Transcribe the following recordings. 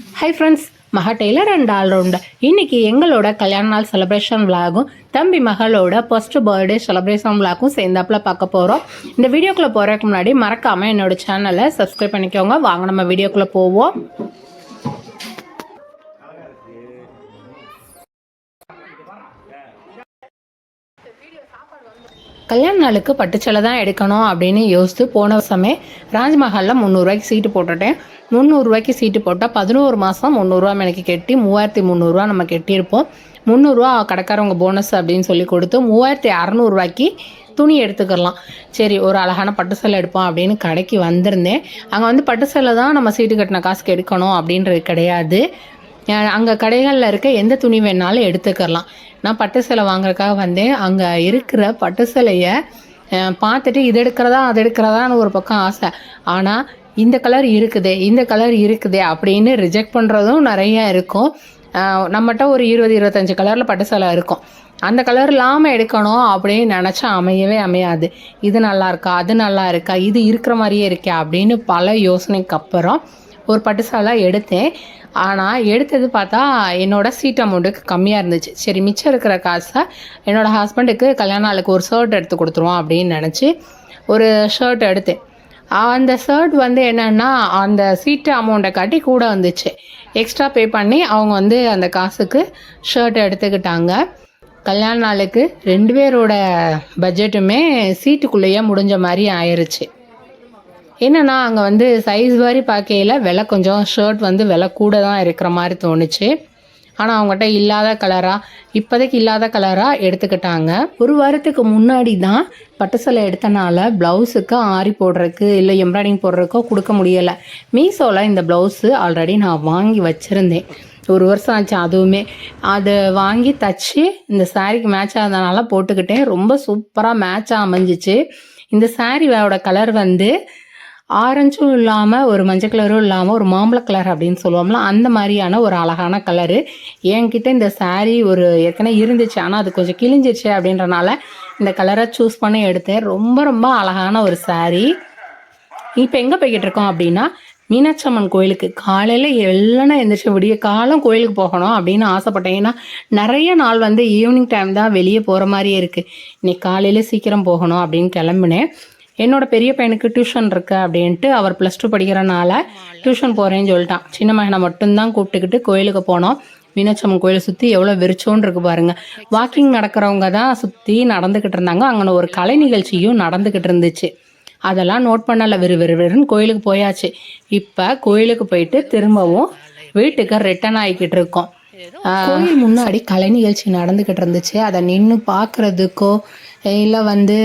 High friends மகா tailor and allrounder இன்னைக்கு எங்களோட கல்யாண நாள் செலிப்ரேஷன் விலாகும் தம்பி மகளோட ஃபர்ஸ்ட் பர்த்டே செலிப்ரேஷன் விலாகும் சேர்ந்தாப்பில் பார்க்க போகிறோம் இந்த வீடியோக்குள்ளே போகிறதுக்கு முன்னாடி மறக்காமல் என்னோட சேனலை சப்ஸ்கிரைப் பண்ணிக்கோங்க. வாங்க நம்ம வீடியோக்குள்ளே போவோம். கல்யாண நாளுக்கு பட்டுச்சலை தான் எடுக்கணும் அப்படின்னு யோசித்து போன வருஷமே ராஜ்மஹாலில் முந்நூறுரூவாய்க்கு சீட்டு போட்டுட்டேன். முந்நூறுரூவாய்க்கு சீட்டு போட்டால் பதினோரு மாதம் முந்நூறுரூவா எனக்கு கெட்டி மூவாயிரத்தி முந்நூறுரூவா நம்ம கெட்டியிருப்போம். முந்நூறுரூவா கடைக்காரவங்க போனஸ் அப்படின்னு சொல்லி கொடுத்து மூவாயிரத்தி அறநூறுவாய்க்கு துணி எடுத்துக்கலாம். சரி ஒரு அழகான பட்டு சேலை எடுப்போம் அப்படின்னு கடைக்கு வந்திருந்தேன். அங்கே வந்து பட்டு சேலை தான் நம்ம சீட்டு கட்டின காசுக்கு எடுக்கணும் அப்படின்றது கிடையாது. அங்கே கடைகளில் இருக்க எந்த துணி வேணாலும் எடுத்துக்கலாம். நான் பட்டு சேலை வாங்குறதுக்காக வந்தேன். அங்கே இருக்கிற பட்டு சேலையை பார்த்துட்டு இது எடுக்கிறதா அது எடுக்கிறதான்னு ஒரு பக்கம் ஆசை. ஆனால் இந்த கலர் இருக்குதே இந்த கலர் இருக்குதே அப்படின்னு ரிஜெக்ட் பண்ணுறதும் நிறைய இருக்கும். நம்மகிட்ட ஒரு இருபது இருபத்தஞ்சி கலரில் பட்டு சேலை இருக்கும். அந்த கலர் இல்லாமல் எடுக்கணும் அப்படின்னு நினச்சா அமையவே அமையாது. இது நல்லா இருக்கா அது நல்லா இருக்கா இது இருக்கிற மாதிரியே இருக்கே அப்படின்னு பல யோசனைக்கு அப்புறம் ஒரு பட்டு சேலை எடுத்தேன். ஆனால் எடுத்தது பார்த்தா என்னோடய சீட் அமௌண்ட்டுக்கு கம்மியாக இருந்துச்சு. சரி மிச்சம் இருக்கிற காசை என்னோட ஹஸ்பண்டுக்கு கல்யாண நாளுக்கு ஒரு ஷர்ட் எடுத்து கொடுத்துருவோம் அப்படின்னு நினச்சி ஒரு ஷர்ட் எடுத்தேன். அந்த ஷர்ட் வந்து என்னென்னா அந்த சீட்டு அமௌண்ட்டை காட்டி கூட வந்துச்சு. எக்ஸ்ட்ரா பே பண்ணி அவங்க வந்து அந்த காசுக்கு ஷர்ட் எடுத்துக்கிட்டாங்க. கல்யாண நாளுக்கு ரெண்டு பேரோட பட்ஜெட்டுமே சீட்டுக்குள்ளேயே முடிஞ்ச மாதிரி ஆயிருச்சு. என்னென்னா அங்கே வந்து சைஸ் மாதிரி பார்க்கையில் விலை கொஞ்சம் ஷர்ட் வந்து விலை கூட தான் இருக்கிற மாதிரி தோணுச்சு. ஆனால் அவங்ககிட்ட இல்லாத கலராக இப்போதைக்கு இல்லாத கலராக எடுத்துக்கிட்டாங்க. ஒரு வாரத்துக்கு முன்னாடி தான் பட்டு சேலை எடுத்தனால ப்ளவுஸுக்கு ஆரி போடுறதுக்கு இல்லை எம்ப்ராய்டிங் போடுறதுக்கோ கொடுக்க முடியலை. மீஷோவில் இந்த ப்ளவுஸு ஆல்ரெடி நான் வாங்கி வச்சுருந்தேன். ஒரு வருஷம் ஆச்சு அதுவுமே. அதை வாங்கி தச்சு இந்த சாரீக்கு மேட்ச் ஆனதுனால போட்டுக்கிட்டேன். ரொம்ப சூப்பராக மேட்சாக அமைஞ்சிச்சு. இந்த சாரியோட கலர் வந்து ஆரஞ்சும் இல்லாமல் ஒரு மஞ்சள் கலரும் இல்லாமல் ஒரு மாம்பழ கலர் அப்படின்னு சொல்லுவோம்ல அந்த மாதிரியான ஒரு அழகான கலரு என்கிட்ட இந்த சாரீ ஒரு ஏற்கனவே இருந்துச்சு. ஆனால் அது கொஞ்சம் கிழிஞ்சிருச்சு அப்படின்றனால இந்த கலரை சூஸ் பண்ணி எடுத்தேன். ரொம்ப ரொம்ப அழகான ஒரு சாரீ இப்போ எங்கே போய்கிட்டு இருக்கோம் அப்படின்னா மீனாட்சி அம்மன் கோயிலுக்கு. காலையில் எல்லாம் எந்திரிச்சு விடிய காலம் கோயிலுக்கு போகணும் அப்படின்னு ஆசைப்பட்டேன். ஏன்னா நிறைய நாள் வந்து ஈவினிங் டைம் தான் வெளியே போகிற மாதிரியே இருக்குது இன்னைக்கு காலையில் சீக்கிரம் போகணும் அப்படின்னு கிளம்புனேன். என்னோட பெரிய பையனுக்கு டியூஷன் இருக்கு அப்படின்ட்டு அவர் ப்ளஸ் டூ படிக்கிறனால டியூஷன் போகிறேன்னு சொல்லிட்டான். சின்ன மகனை மட்டும்தான் கூப்பிட்டுக்கிட்டு கோயிலுக்கு போனோம். மீனாட்சியம்மன் கோயிலை சுற்றி எவ்வளோ வெறிச்சோன்னு இருக்கு பாருங்க. வாக்கிங் நடக்கிறவங்க தான் சுற்றி நடந்துக்கிட்டு இருந்தாங்க. அங்கே ஒரு கலை நிகழ்ச்சியும் நடந்துக்கிட்டு இருந்துச்சு. அதெல்லாம் நோட் பண்ணல. வெறு வெறு வெறுன்னு கோயிலுக்கு போயாச்சு. இப்போ கோயிலுக்கு போயிட்டு திரும்பவும் வீட்டுக்கு ரிட்டர்ன் ஆகிக்கிட்டு இருக்கோம். கோயில் முன்னாடி கலை நிகழ்ச்சி நடந்துக்கிட்டு இருந்துச்சு. அதை நின்று பார்க்குறதுக்கோ இல்லை வந்து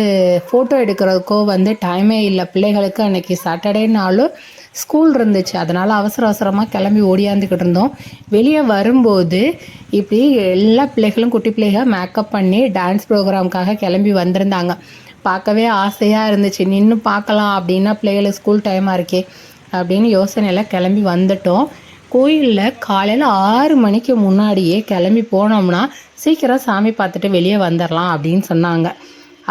ஃபோட்டோ எடுக்கிறதுக்கோ வந்து டைமே இல்லை. பிள்ளைகளுக்கு அன்றைக்கி சாட்டர்டேனாலும் ஸ்கூல் இருந்துச்சு. அதனால் அவசர அவசரமாக கிளம்பி ஓடியாந்துக்கிட்டு இருந்தோம். வெளியே வரும்போது இப்படி எல்லா பிள்ளைகளும் குட்டி பிள்ளைகள் மேக்கப் பண்ணி டான்ஸ் ப்ரோக்ராமுக்காக கிளம்பி வந்திருந்தாங்க. பார்க்கவே ஆசையாக இருந்துச்சு. நின்று பார்க்கலாம் அப்படின்னா பிள்ளைகளுக்கு ஸ்கூல் டைமாக இருக்கே அப்படின்னு யோசனையில் கிளம்பி வந்துட்டோம். கோயிலில் காலையில் ஆறு மணிக்கு முன்னாடியே கிளம்பி போனோம்னா சீக்கிரம் சாமி பார்த்துட்டு வெளியே வந்துடலாம் அப்படின்னு சொன்னாங்க.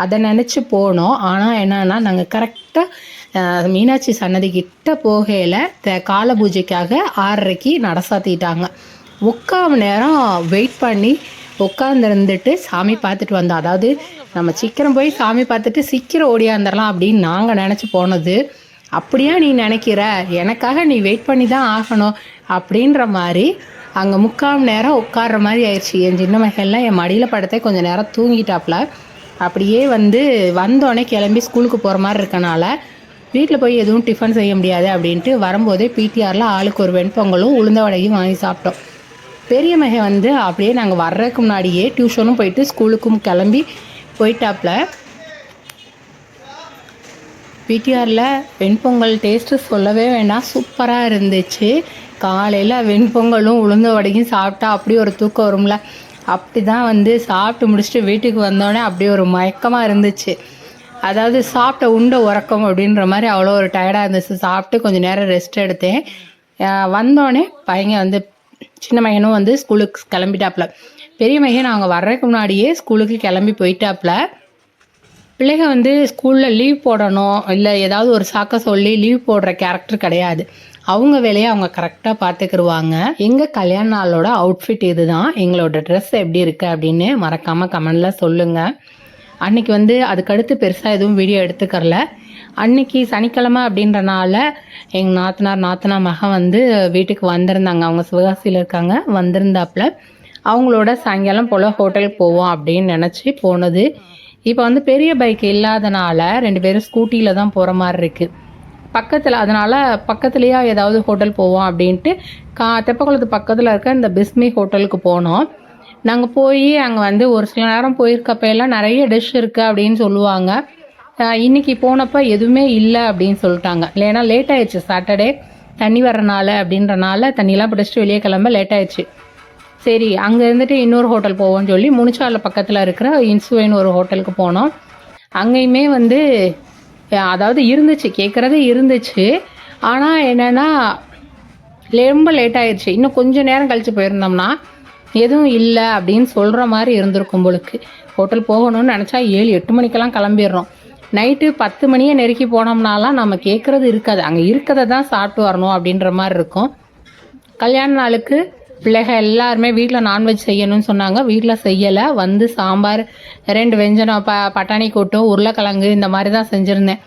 அதை நினச்சி போனோம். ஆனால் என்னென்னா நாங்கள் கரெக்டாக மீனாட்சி சன்னதி கிட்ட போகையில் த கால பூஜைக்காக ஆறரைக்கு நட சாத்திட்டாங்க. முக்கால் மணி நேரம் வெயிட் பண்ணி உட்காந்துருந்துட்டு சாமி பார்த்துட்டு வந்தோம். அதாவது நம்ம சீக்கிரம் போய் சாமி பார்த்துட்டு சீக்கிரம் ஓடியாந்துடலாம் அப்படின்னு நாங்கள் நினச்சி போனது. அப்படியா நீ நினைக்கிற? எனக்காக நீ வெயிட் பண்ணி தான் ஆகணும் அப்படின்ற மாதிரி அங்கே முக்கால் நேரம் உட்கார்ற மாதிரி ஆயிடுச்சு. என் சின்ன மகள்லாம் என் மடியில் படத்தை கொஞ்சம் நேரம் தூங்கிட்டாப்புல அப்படியே வந்து வந்தோடனே கிளம்பி ஸ்கூலுக்கு போகிற மாதிரி இருக்கனால வீட்டில் போய் எதுவும் டிஃபன் செய்ய முடியாது அப்படின்ட்டு வரும்போதே பிடிஆரில் ஆளுக்கு ஒரு வெண்பொங்கலும் உளுந்த வடையும் வாங்கி சாப்பிட்டோம். பெரிய மகன் வந்து அப்படியே நாங்கள் வர்றதுக்கு முன்னாடியே டியூஷனும் போயிட்டு ஸ்கூலுக்கும் கிளம்பி போயிட்டாப்புல பிடிஆரில் வெண்பொங்கல் டேஸ்ட்டு சொல்லவே வேண்டாம் சூப்பராக இருந்துச்சு. காலையில் வெண்பொங்கலும் உளுந்த வடையும் சாப்பிட்டா அப்படி ஒரு தூக்கம் வரும்ல. அப்படி தான் வந்து சாப்பிட்டு முடிச்சுட்டு வீட்டுக்கு வந்தோடனே அப்படியே ஒரு மயக்கமாக இருந்துச்சு. அதாவது சாப்பிட்ட உண்ட உறக்கம் அப்படின்ற மாதிரி அவ்வளோ ஒரு டயர்டாக இருந்துச்சு. சாப்பிட்டு கொஞ்சம் நேரம் ரெஸ்ட் எடுத்தேன். வந்தோடனே பையன் வந்து சின்ன பையனும் வந்து ஸ்கூலுக்கு கிளம்பிட்டாப்புல. பெரிய மகன் நாங்கள் வர்றதுக்கு முன்னாடியே ஸ்கூலுக்கு கிளம்பி போயிட்டாப்புல. பிள்ளைங்க வந்து ஸ்கூலில் லீவ் போடணும் இல்லை ஏதாவது ஒரு சாக்க சொல்லி லீவ் போடுற கேரக்டர் கிடையாது. அவங்க வேலையை அவங்க கரெக்டாக பார்த்துக்கிருவாங்க. எங்கள் கல்யாண நாளோட அவுட்ஃபிட் இதுதான். எங்களோட ட்ரெஸ் எப்படி இருக்குது அப்படின்னு மறக்காமல் கமெண்டில் சொல்லுங்கள் அன்னைக்கு வந்து அதுக்கடுத்து பெருசாக எதுவும் வீடியோ எடுத்துக்கறல. அன்னைக்கு சனிக்கிழமை அப்படின்றனால எங்கள் நாத்தனார் நாத்தனா மகன் வந்து வீட்டுக்கு வந்திருந்தாங்க. அவங்க சிவகாசியில் இருக்காங்க. வந்திருந்தாப்புல அவங்களோட சாயங்காலம் போல் ஹோட்டலுக்கு போவோம் அப்படின்னு நினச்சி போனது. இப்போ வந்து பெரிய பைக் இல்லாதனால ரெண்டு பேரும் ஸ்கூட்டியில் தான் போகிற மாதிரி இருக்குது பக்கத்தில் அதனால் பக்கத்துலேயே ஏதாவது ஹோட்டல் போவோம் அப்படின்ட்டு கா தெப்பக்குளத்து பக்கத்தில் இருக்க இந்த பிஸ்மி ஹோட்டலுக்கு போனோம். நாங்கள் போய் அங்கே வந்து ஒரு சில நேரம் போயிருக்கப்ப எல்லாம் நிறைய டிஷ் இருக்குது அப்படின்னு சொல்லுவாங்க. இன்றைக்கி இன்னைக்கு போனப்போ எதுவுமே இல்லை அப்படின்னு சொல்லிட்டாங்க. இல்லைன்னா லேட் ஆயிடுச்சு சாட்டர்டே தண்ணி வரனால அப்படின்றனால தண்ணியெல்லாம் பிடிச்சிட்டு வெளியே கிளம்ப லேட் ஆயிடுச்சு. சரி அங்கே இருந்துட்டு இன்னொரு ஹோட்டல் போவோம்னு சொல்லி முனிச்சால பக்கத்தில் இருக்கிற இன்சுவைன்னு ஒரு ஹோட்டலுக்கு போனோம். அங்கேயுமே வந்து அதாவது இருந்துச்சு கேட்குறதே இருந்துச்சு. ஆனால் என்னென்னா ரொம்ப லேட் ஆயிடுச்சு இன்னும் கொஞ்சம் நேரம் கழித்து போயிருந்தோம்னா எதுவும் இல்லை அப்படின்னு சொல்கிற மாதிரி இருந்திருக்கும் பொழுது ஹோட்டல் போகணும்னு நினச்சா ஏழு எட்டு மணிக்கெல்லாம் கிளம்பிடுறோம். நைட்டு பத்து மணியை நெருக்கி போனோம்னாலாம் நம்ம கேட்குறது இருக்காது. அங்கே இருக்கிறத தான் சாப்பிட்டு வரணும் அப்படின்ற மாதிரி இருக்கும். கல்யாண நாளுக்கு பிள்ளைக எல்லாருமே வீட்டில் நான்வெஜ் செய்யணும்னு சொன்னாங்க. வீட்டில் செய்யலை. வந்து சாம்பார் ரெண்டு வெஞ்சனம் ப பட்டாணி கூட்டும் உருளைக்கிழங்கு இந்த மாதிரி தான் செஞ்சுருந்தேன்.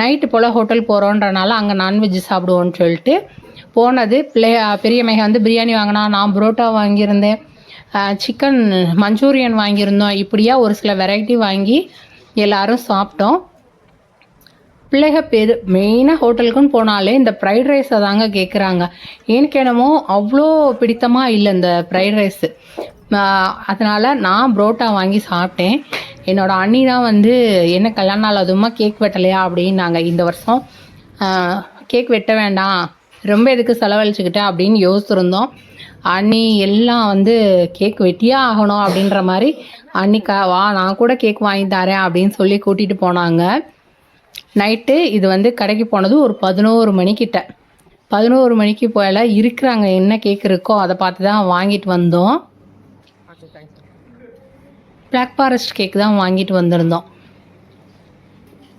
நைட்டு போல் ஹோட்டல் போகிறோன்றனால அங்கே நான்வெஜ் சாப்பிடுவோன்னு சொல்லிட்டு போனது. பிள்ளை பெரியமைக வந்து பிரியாணி வாங்கினா நான் புரோட்டா வாங்கியிருந்தேன். சிக்கன் மஞ்சூரியன் வாங்கியிருந்தோம். இப்படியா ஒரு சில வெரைட்டி வாங்கி எல்லோரும் சாப்பிட்டோம். பிள்ளைக பெரு மெயினாக ஹோட்டலுக்குன்னு போனாலே இந்த ஃப்ரைட் ரைஸை தாங்க கேட்குறாங்க எனக்கு என்னமோ அவ்வளோ பிடித்தமாக இல்லை இந்த ஃப்ரைட் ரைஸு அதனால் நான் புரோட்டா வாங்கி சாப்பிட்டேன். என்னோட அண்ணி தான் வந்து என்ன கல்யாண நாள் அதுவுமா கேக் வெட்டலையா? அப்படின்னாங்க. இந்த வருஷம் கேக் வெட்ட வேண்டாம். ரொம்ப எதுக்கு செலவழிச்சுக்கிட்டேன் அப்படின்னு யோசிச்சிருந்தோம். அண்ணி எல்லாம் வந்து கேக் வெட்டியே ஆகணும் அப்படின்ற மாதிரி அன்னிக்கா வா நான் கூட கேக் வாங்கி தரேன் அப்படின்னு சொல்லி கூட்டிகிட்டு போனாங்க. நைட்டு இது வந்து கடைக்கு போனது ஒரு பதினோரு மணிக்கிட்ட. பதினோரு மணிக்கு போல இருக்கிறாங்க என்ன கேக் இருக்கோ அதை பார்த்து தான் வாங்கிட்டு வந்தோம். பிளாக் ஃபாரஸ்ட் கேக் தான் வாங்கிட்டு வந்திருந்தோம்.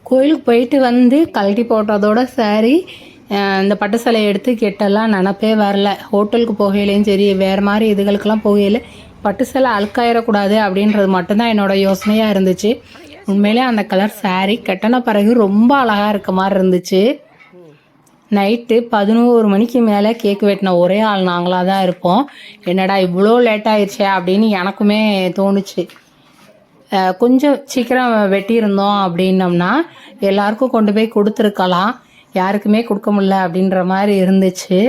கோயிலுக்கு போயிட்டு வந்து கழட்டி போட்டதோட சரி இந்த பட்டு சேலையை எடுத்து கெட்டெல்லாம் நினப்பே வரல. ஹோட்டலுக்கு போகையிலையும் சரி வேறு மாதிரி இதுகளுக்கெல்லாம் போகையில் பட்டு சேலை அழுக்காயிடக்கூடாது அப்படின்றது மட்டும்தான் என்னோட யோசனையாக இருந்துச்சு. உண்மையிலே அந்த கலர் saree கட்டின பிறகு ரொம்ப அழகாக இருக்க மாதிரி இருந்துச்சு. நைட்டு பதினோரு மணிக்கு மேலே கேக் வெட்டின ஒரே ஆள் நாங்களாக தான் இருப்போம். என்னடா இவ்வளோ லேட் ஆயிடுச்சே அப்படின்னு எனக்குமே தோணுச்சு. கொஞ்சம் சீக்கிரம் வெட்டியிருந்தோம் அப்படின்னம்னா எல்லாருக்கும் கொண்டு போய் கொடுத்துருக்கலாம். யாருக்குமே கொடுக்க முடில அப்படின்ற மாதிரி இருந்துச்சு.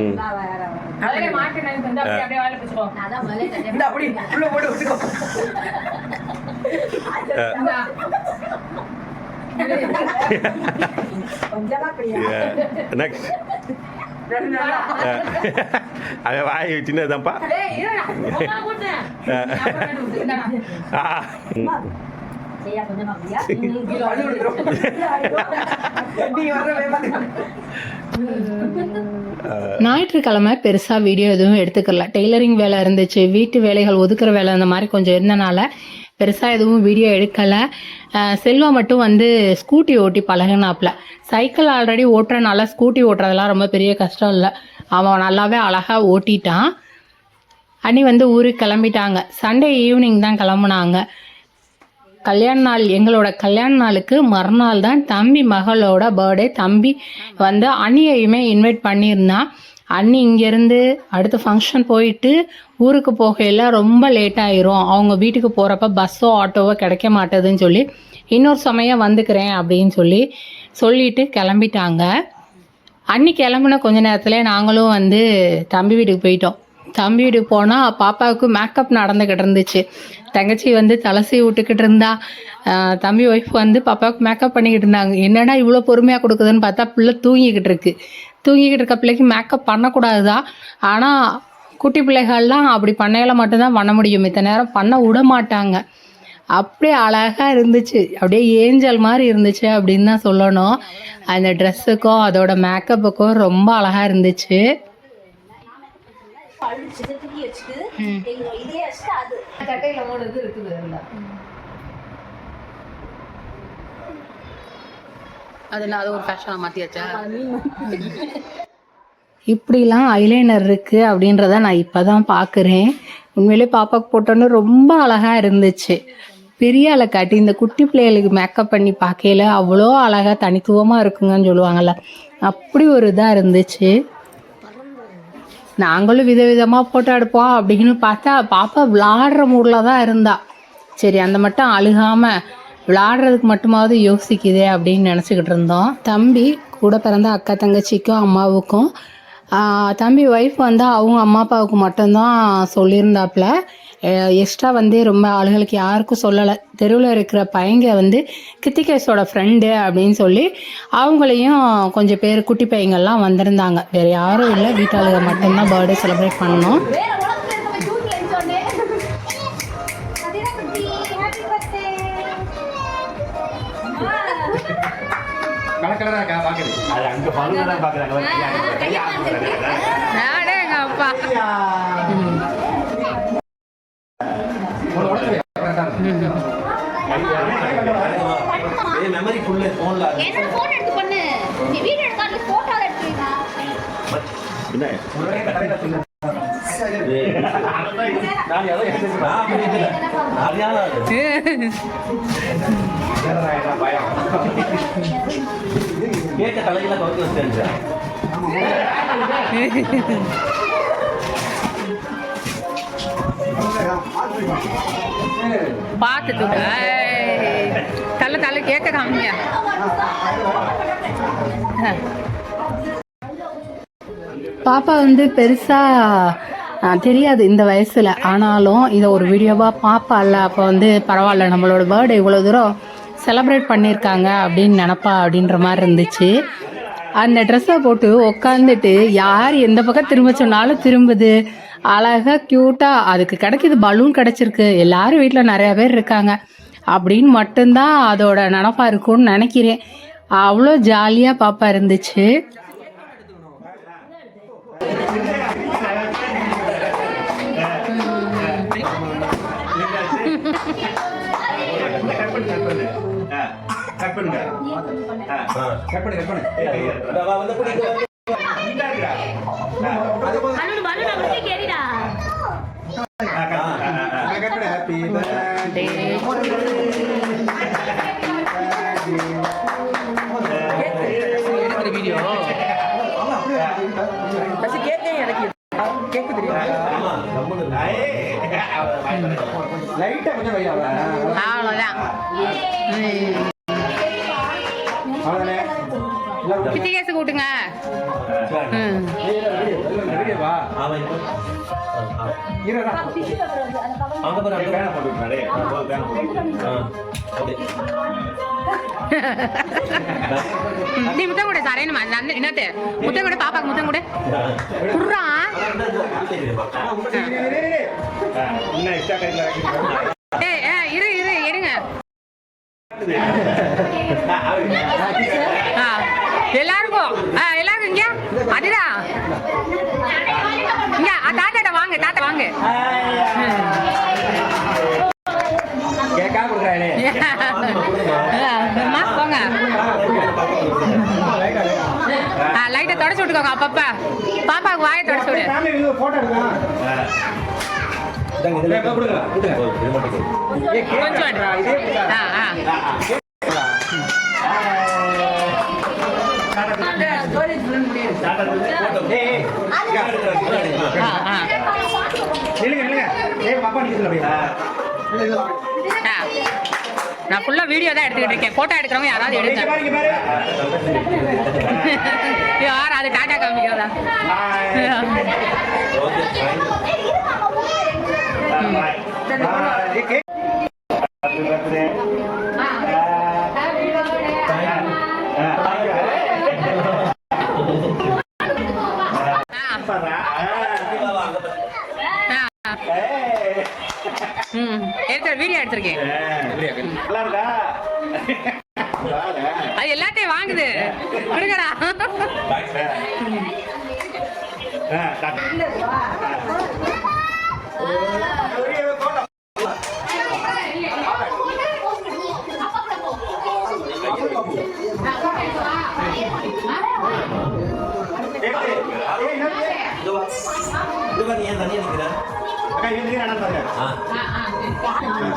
ம். நெக்ஸ்ட் அது வாய் சின்னதுதான்ப்பா ஞாயிற்றுக்கிழமை பெருசாக வீடியோ எதுவும் எடுத்துக்கல. டெய்லரிங் வேலை இருந்துச்சு வீட்டு வேலைகள் ஒதுக்குற வேலை அந்த மாதிரி கொஞ்சம் இருந்தனால பெருசாக எதுவும் வீடியோ எடுக்கலை. செல்வா மட்டும் வந்து ஸ்கூட்டி ஓட்டி பழகினாப்புல. சைக்கிள் ஆல்ரெடி ஓட்டுறனால ஸ்கூட்டி ஓட்டுறதெல்லாம் ரொம்ப பெரிய கஷ்டம் இல்லை. அவன் நல்லாவே அழகாக ஓட்டிட்டான். அண்ணி வந்து ஊருக்கு கிளம்பிட்டாங்க. சண்டே ஈவினிங் தான் கிளம்புனாங்க. கல்யாண நாள் எங்களோட கல்யாண நாளுக்கு மறுநாள் தான் தம்பி மகளோட பர்த்டே தம்பி வந்து அண்ணியையுமே இன்வைட் பண்ணியிருந்தான் அண்ணி இங்கேருந்து அடுத்த ஃபங்க்ஷன் போயிட்டு ஊருக்கு போகையில் ரொம்ப லேட் ஆயிரும். அவங்க வீட்டுக்கு போகிறப்ப பஸ்ஸோ ஆட்டோவோ கிடைக்க மாட்டேதுன்னு சொல்லி இன்னொரு சமயம் வந்துக்கிறேன் அப்படின்னு சொல்லி சொல்லிட்டு கிளம்பிட்டாங்க. அன்னி கிளம்புன கொஞ்ச நேரத்தில் நாங்களும் வந்து தம்பி வீட்டுக்கு போயிட்டோம். தம்பி வீட்டுக்கு போனால் பாப்பாவுக்கு மேக்கப் நடந்துக்கிட்டு இருந்துச்சு. தங்கச்சி வந்து தலசி விட்டுக்கிட்டு இருந்தா தம்பி ஒய்ஃப் வந்து பாப்பாவுக்கு மேக்கப் பண்ணிக்கிட்டு இருந்தாங்க. என்னடா இவ்வளோ பொறுமையாக கொடுக்குதுன்னு பார்த்தா பிள்ளை தூங்கிக்கிட்டு இருக்கு. தூங்கிக்கிட்டு இருக்க பிள்ளைக்கு மேக்கப் பண்ணக்கூடாது தான் ஆனால் குட்டி பிள்ளைகள்லாம் அப்படி பண்ணையில மட்டும்தான் பண்ண முடியும். இத்தனை நேரம் பண்ண விட மாட்டாங்க. அப்படியே அழகாக இருந்துச்சு. அப்படியே ஏஞ்சல் மாதிரி இருந்துச்சு அப்படின்னு தான் சொல்லணும். அந்த ட்ரெஸ்ஸுக்கும் அதோட மேக்கப்புக்கும் ரொம்ப அழகாக இருந்துச்சு. கழிச்சுட்டு தூக்கி வச்சுட்டு எங்க இதே வச்சுட்டு அது. சட்டையில மூணு இது இருக்குது அதுல. அது ஒரு ஃபேஷனாக மாற்றியாச்சா இப்படிலாம் ஐலைனர் இருக்குது அப்படின்றத நான் இப்போ தான் பார்க்குறேன் உண்மையிலே பாப்பாவுக்கு போட்டோன்னு ரொம்ப அழகாக இருந்துச்சு. பெரிய ஆளை காட்டி இந்த குட்டி பிள்ளைகளுக்கு மேக்கப் பண்ணி பார்க்கையில அவ்வளோ அழகாக தனித்துவமாக இருக்குங்கன்னு சொல்லுவாங்கள்ல அப்படி ஒரு இதாக இருந்துச்சு. நாங்களும் விதவிதமாக ஃபோட்டோ எடுப்போம் அப்படின்னு பார்த்தா பாப்பா விளாடுற மூடில் தான் இருந்தா. சரி அந்த மட்டும் அழுகாமல் விளாடுறதுக்கு மட்டுமாவது யோசிக்குதே அப்படின்னு நினச்சிக்கிட்டு இருந்தோம். தம்பி கூட பிறந்த அக்கா தங்கச்சிக்கும் அம்மாவுக்கும் தம்பி ஒய்ஃப் வந்து அவங்க அம்மா அப்பாவுக்கு மட்டும்தான் சொல்லியிருந்தாப்புல. எக்ஸ்ட்ரா வந்து ரொம்ப ஆளுகளுக்கு யாருக்கும் சொல்லலை. தெருவில் இருக்கிற பையங்க வந்து கித்திகேஸோட ஃப்ரெண்டு அப்படின்னு சொல்லி அவங்களையும் கொஞ்சம் பேர் குட்டி பையங்கள்லாம் வந்திருந்தாங்க. வேறு யாரும் இல்லை. வீட்டாளுக மட்டும்தான் பர்த்டே செலிப்ரேட் பண்ணோம் வேற உலகத்துல இருக்க போய் தூக்கி சொன்னேன் மெமரி ஃபுல்லு ஃபோனில் என்னோட போன் எடுத்து பண்ணு நீ வீடியோ எடுக்காத போட்டோ எடுத்துறீங்க என்ன நான் எதோ அறியாத பயம் கேட்க தலையில கவுத்து வச்சிருந்தேன் பார்த்துட்டு தள்ள தள்ள கேட்க காமியா பாப்பா வந்து பெருசாக தெரியாது இந்த வயசில். ஆனாலும் இதை ஒரு வீடியோவாக பாப்பால அப்போ வந்து பரவாயில்ல நம்மளோட பர்த்டே இவ்வளோ தூரம் செலப்ரேட் பண்ணியிருக்காங்க அப்படின்னு நினப்பா அப்படின்ற மாதிரி இருந்துச்சு. அந்த ட்ரெஸ்ஸை போட்டு உக்காந்துட்டு யார் எந்த பக்கம் திரும்ப சொன்னாலும் திரும்புது. அழகாக க்யூட்டாக அதுக்கு கிடைக்கிது பலூன் கிடச்சிருக்கு எல்லாரும் வீட்டில் நிறையா பேர் இருக்காங்க அப்படின்னு மட்டும்தான் அதோட நினப்பா இருக்கும்னு நினைக்கிறேன் அவ்வளோ ஜாலியாக பாப்பா இருந்துச்சு கட் பண்ணு கட் பண்ணு ஆ, கட் பண்ணுங்க லைட்டா கொஞ்சம் அவ்வளவுதானே. கேஸு கூட்டுங்க. அங்க பாரு, அங்க பேனை போட்டு பேனை. நீ முத்தம் கூட சரையணுமா என்னட்டு முத்தம் கூட பாப்பாக்கு முத்தம் கூட. கையில் ஏய் இரு இரு எடுங்க. ஆ எல்லாருக்கும் ஆ எல்லாருக்கும் இங்க? அதுதான் இங்க ஆ, தாத்தாட்ட வாங்க தாத்தா வாங்க. போங்க. லைட்டை தொடச்சு விட்டுக்கோங்க அப்பப்ப. பாப்பாவுக்கு வாயை தொடச்சு விடு. கொஞ்சம். ஆ ஆ. பாப்பா. நான் ஃபுல்லா வீடியோ தான் எடுத்துக்கிட்டு இருக்கேன். போட்டோ எடுக்கிறவங்க யாராவது பாரு யார் அது டாட்டா காமிக்கிறதா? கேக் வீடியோ எடுத்திருக்கேன். அது எல்லாத்தையும் வாங்குது. கொடுங்கடா. ஆ,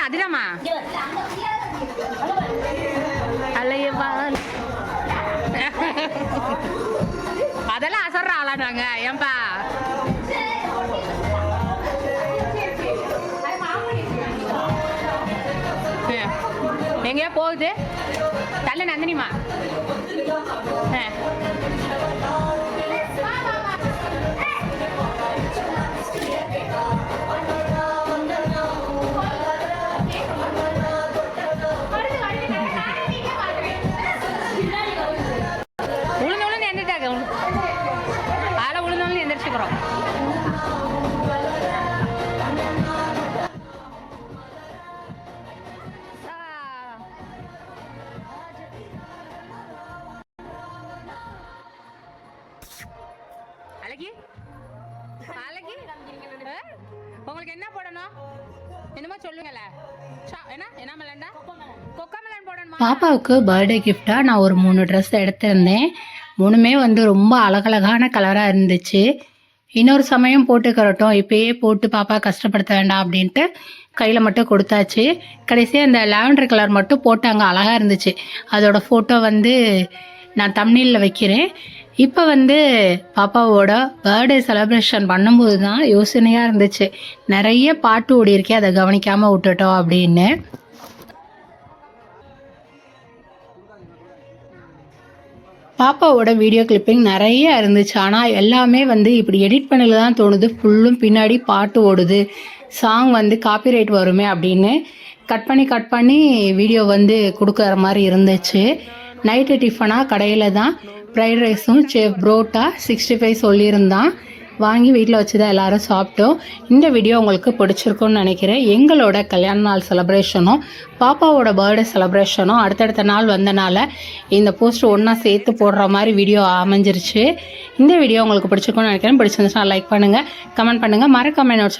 இங்க இரு, அதிரமா அதெல்லாம் அசர்ற ஆளா நாங்க ஏன்பா? எங்கேயா போகுது? தள்ள நந்தினிமா ஆ பாப்பாவுக்கு பர்த்டே கிஃப்டாக நான் ஒரு மூணு ட்ரெஸ் எடுத்திருந்தேன். மூணுமே வந்து ரொம்ப அழகழகான கலராக இருந்துச்சு. இன்னொரு சமயம் போட்டுக்கிறட்டும். இப்பயே போட்டு பாப்பா கஷ்டப்படுத்த வேண்டாம் அப்படின்ட்டு கையில் மட்டும் கொடுத்தாச்சு. கடைசியாக இந்த லாவெண்டர் கலர் மட்டும் போட்டாங்க அழகாக இருந்துச்சு. அதோட ஃபோட்டோ வந்து நான் தமிழில் வைக்கிறேன். இப்போ வந்து பாப்பாவோட பர்த்டே செலப்ரேஷன் பண்ணும்போது தான் யோசனையாக இருந்துச்சு. நிறைய பாட்டு ஓடி இருக்கே அதை கவனிக்காமல் விட்டுட்டோம் அப்படின்னு. பாப்பாவோட வீடியோ கிளிப்பிங் நிறைய இருந்துச்சு. ஆனால் எல்லாமே வந்து இப்படி எடிட் பண்ணல தான் தோணுது. ஃபுல்லும் பின்னாடி பாட்டு ஓடுது. சாங் வந்து காப்பிரைட் வருமே அப்படின்னு கட் பண்ணி கட் பண்ணி வீடியோ வந்து கொடுக்குற மாதிரி இருந்துச்சு. நைட்டு டிஃபனாக கடையில் தான். ஃப்ரைட் ரைஸும் செஃப் புரோட்டா சிக்ஸ்டி ஃபைவ் சொல்லியிருந்தான். வாங்கி வீட்டில் வச்சு தான் எல்லோரும் சாப்பிட்டோம். இந்த வீடியோ உங்களுக்கு பிடிச்சிருக்கும்னு நினைக்கிறேன். எங்களோட கல்யாண நாள் செலப்ரேஷனும் பாப்பாவோட பர்த்டே செலப்ரேஷனும் அடுத்தடுத்த நாள் வந்தனால இந்த போஸ்ட் ஒன்றா சேர்த்து போடுற மாதிரி வீடியோ அமைஞ்சிருச்சு. இந்த வீடியோ உங்களுக்கு பிடிச்சிருக்கும்னு நினைக்கிறேன். பிடிச்சிருந்துச்சுன்னா லைக் பண்ணுங்கள் கமெண்ட் பண்ணுங்கள் மறக்காம என்னோட சேனல்